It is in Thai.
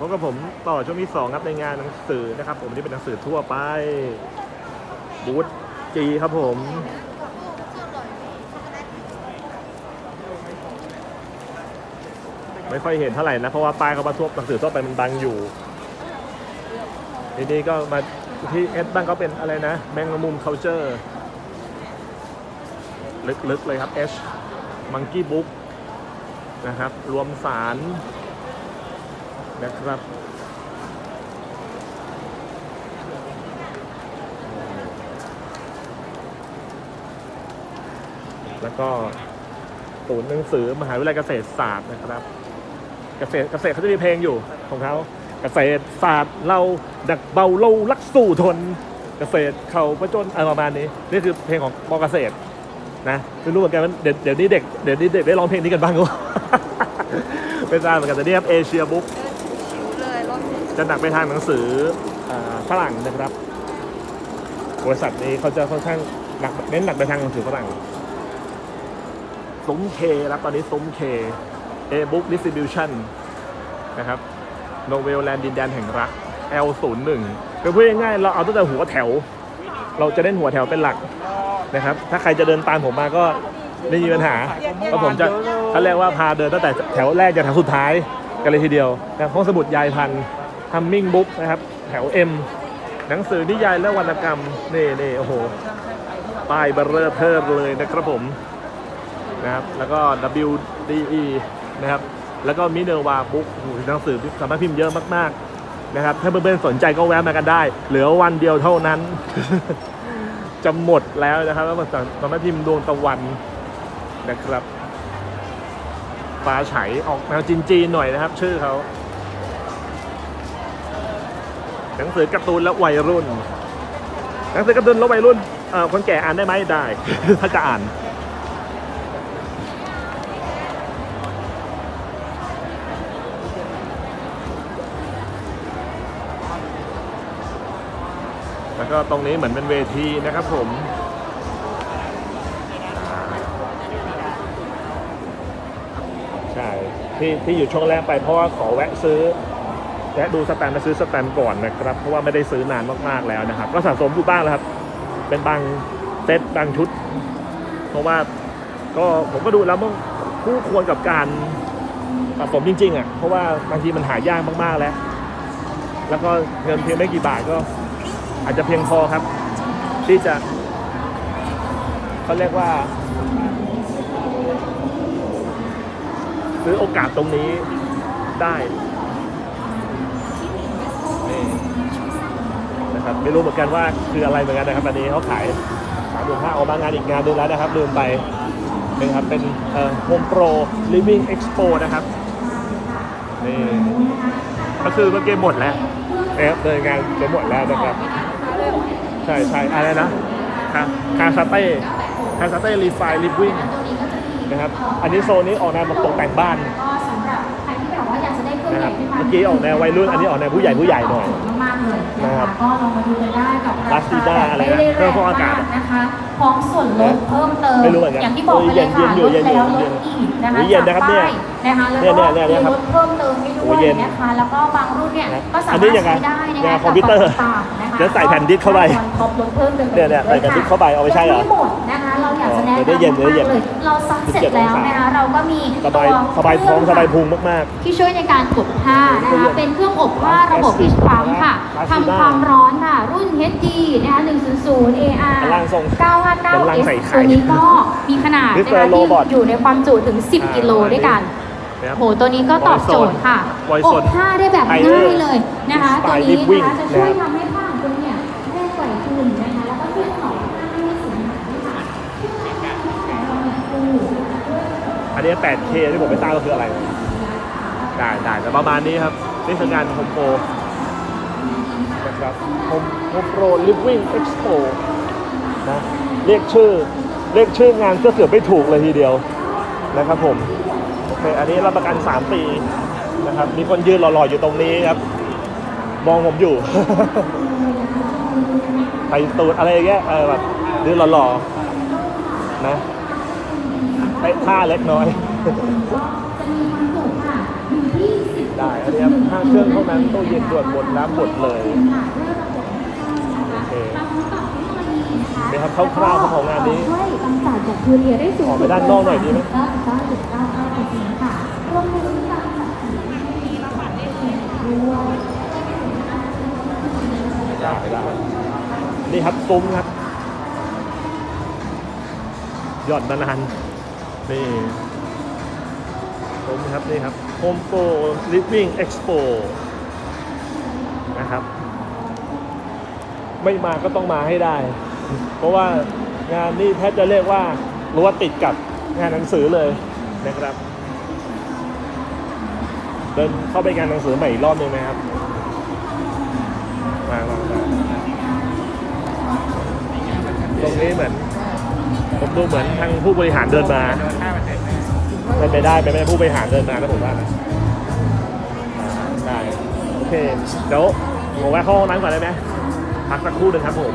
พบกับผมต่อช่วงที่สองครับในงานหนังสือนะครับ ผมนี่เป็นหนังสือทั่วไปบูธจีครับผมไม่ค่อยเห็นเท่าไหร่นะ เพราะว่าป้ายเขามาทั่วหนังสือทั่วไปมันบังอยู่ทีนี้ก็มาที่เอสบ้างก็เป็นอะไรนะ แมงมุม culture ลึกๆเลยครับ H Monkey Book นะครับ รวมสาร นะครับแล้วก็ศูนย์หนังสือมหาวิทยาลัยเกษตรศาสตร์นะครับ เกษตรเกษตรเขาจะมีเพลงอยู่ของเขาเกษตรศาสตร์เราดักเบาเราลักสู่ทน เกษตรเขาประจนอะไรประมาณนี้นี่คือเพลงของมอเกษตรนะไม่รู้เหมือนกันว่าเดี๋ยวเดี๋ยวนี้เด็กเดี๋ยวนี้เด็กได้ร้องเพลงนี้กันบ้างหรือเปล่าไม่ทราบเหมือนกันแต่นี่ครับเอเชียบุ๊ก จะหนักไปทางหนังสือฝรั่งนะครับ บริษัทนี้เขาจะค่อนข้างหนักเน้นหนักไปทางหนังสือฝรั่งซุ้มเคครับตอนนี้ซุ้มเคเอบุ๊กดิสติบิวชั่นนะครับโนเวลแลนด์ดินแดนแห่งรัก L01 คือพูดง่ายๆเราเอาตั้งแต่หัวแถว เราจะเล่นหัวแถวเป็นหลักนะครับ ถ้าใครจะเดินตามผมมาก็ไม่มีปัญหาเพราะผมจะเขาเรียกว่าพาเดินตั้งแต่แถวแรกจนแถวสุดท้ายกันเลยทีเดียวนะห้องสมุดยายพันธ์ ทัมมิงบุ๊กนะครับ แถว M หนังสือนิยายและวรรณกรรมนี่นี่โอ้โหป้ายเบอร์เรอร์เทอร์เลยนะครับผมนะครับแล้วก็ WDE นะครับแล้วก็มิเนอร์วาบุ๊กหนังสือสามารถพิมพ์เยอะมากๆนะครับถ้าเพื่อนๆสนใจก็แวะมากันได้ เหลือวันเดียวเท่านั้นจะหมดแล้วนะครับแล้วมันสามารถพิมพ์ดวงตะวันนะครับฟ้าไฉออกแนวจีนๆหน่อยนะครับ ชื่อเขา หนังสือการ์ตูนและวัยรุ่น หนังสือการ์ตูนและวัยรุ่นเอ่อคนแก่อ่านได้ไหมได้ ถ้าจะอ่าน แล้วก็ตรงนี้เหมือนเป็นเวทีนะครับผมใช่ที่ที่อยู่ช่วงแรกไปเพราะว่าขอแวะซื้อ แวะดูสแตมป์มาซื้อสแตมก่อนนะครับ เพราะว่าไม่ได้ซื้อนานมากๆแล้วนะครับ ก็สะสมอยู่บ้างแล้วครับ เป็นบางเซตบางชุด เพราะว่าก็ผมก็ดูแล้วมันคู่ควรกับการสะสมจริงๆอะเพราะว่าบางทีมันหายากมากๆแล้ว แล้วก็เงินเพียงไม่กี่บาทก็ อาจจะเพียงพอครับ ที่จะเขาเรียกว่า ซื้อโอกาสตรงนี้ได้ นะครับไม่รู้เหมือนกันว่าคืออะไรเหมือนกันนะครับอันนี้เขาขายสามหมื่นห้าออกมางานอีกงานนึงแล้วนะครับลืมไปนะครับเป็นเอ่อ Home Pro Living Expo นะครับนี่ก็คือเมื่อกี้หมดแล้วนะครับเดินงานจะหมดแล้วนะครับใช่ใช่อะไรนะคาคาซาเต้คาซาเต้รีไฟลิฟวิ่งนะครับอันนี้โซนนี้ออกแนวตกแต่งบ้านสำหรับใครที่แบบว่าอยากจะได้เครื่องนะครับเมื่อกี้ออกแนววัยรุ่นอันนี้ออกแนวผู้ใหญ่ผู้ใหญ่หน่อย เลยนะนะครัคะบก็ลองมาดูกันได้กับบาสติด้าอะไรนะเครื่องฟอกอากาศนะคะพร้อมส่วนลดเพิ่มเติม ไม่รู้เหมือนกันอย่างที่บอกไปเลยค่ะเย็ลนดๆอยู่แล้วลเย็ดนๆอีกนะคะเย็นนะครับเนี่ยจากป้ายนะคะแล้วก็เนี่ยเนี่ยเนี่ยมีลดเพิ่มเติมให้ด้โอ้วยเย็นนะคะแล้วก็บางรุ่นเนี่ยนะก็สาอันมารนี้ถยังไงใช้ได้นะงาคะนคอมพิวเตอร์ต่างๆนะคะเดี๋ยวใส่แผ่นดิสเข้าไปครบลดเพิ่มเติมเนี่ยเนี่ยใส่แผ่นดิสเข้าไปเอาไม่ใช่เหรอ ยังไม่หมดนะคะ ได้เย็นนำเดี๋ยวได้เย็นมากๆเลยเราซักเสร็จแล้วนะคะเราก็มีสบายตัวสบายท้องเคสรื่บายพุงมากที่ช่วยในการกดผ้านะคะเป็นเครื่องอบผ้าระบบพิชพัมค่ะ Acid ทำความร้อนค่ะ รุ่น HD นะคะ100 AR กำลังส่ง959กำลัง S ใส่ไข่ตัวนี้ก็มีขนาด Mr. นะคะที่ Robot อยู่ในความจุถึงอ่า10 กิโลด้วยกันๆนะครับโหตัวนี้ก็ตอบโจทย์ค่ะ Voice อ Zone บผ้าได้แบบ Tyler ง่ายเลยนะคะ Style ตัวนี้ Living นะคะจะช่วยนะครับทำให้ นี้ 8K ที่ผมไม่ทราบก็คืออะไร ได้ได้แต่ประมาณนี้ครับ นี่คืองานโฮมโปรนะครับโฮมโฮมโปรลิฟวิ่งเอ็กซ์โปนะเรียกชื่อเรียกชื่องานก็เกือบไม่ถูกเลยทีเดียวนะครับผม โอเค อันนี้รับประกัน 3 ปีนะครับ มีคนยืนหล่อๆอยู่ตรงนี้ครับ มองผมอยู่ไปตูดอะไรอย่างเงี้ยเออแบบยืนหล่อๆนะ เตะท่าเล็กน้อย ได้อันนี่ครับห้าเครื่องเท่านั้นตู้เย็นด่วนหมดน้ำหมดเลยโอเคนี่ครับคร่าวๆของงานนี้ช่วยกำจัดแบคทีเรียได้สูงออกไปด้านนอกหน่อยดีไหม99.99%ค่ะรวมถึงการจัดสีด้วยได้ได้นี่ครับซุ้มครับหย่อนนานๆนี่ ซุ้มครับนี่ครับ Home Pro Living Expo นะครับ ไม่มาก็ต้องมาให้ได้ เพราะว่างานนี้แทบจะเรียกว่ารั้วติดกับงานหนังสือเลยนะครับ เดินเข้าไปงานหนังสือใหม่อีกรอบหนึงไหมครับ มามามาตรงนี้เหมือน ผมดูเหมือนทางผู้บริหารเดินมาเป็นไปได้เป็นไปได้ผู้บริหารเดินมาครับผมว่านะได้โอเคเดี๋ยวผมแวะเข้าห้องน้ำก่อนได้ไหมพักสักครู่หนึ่งครับผม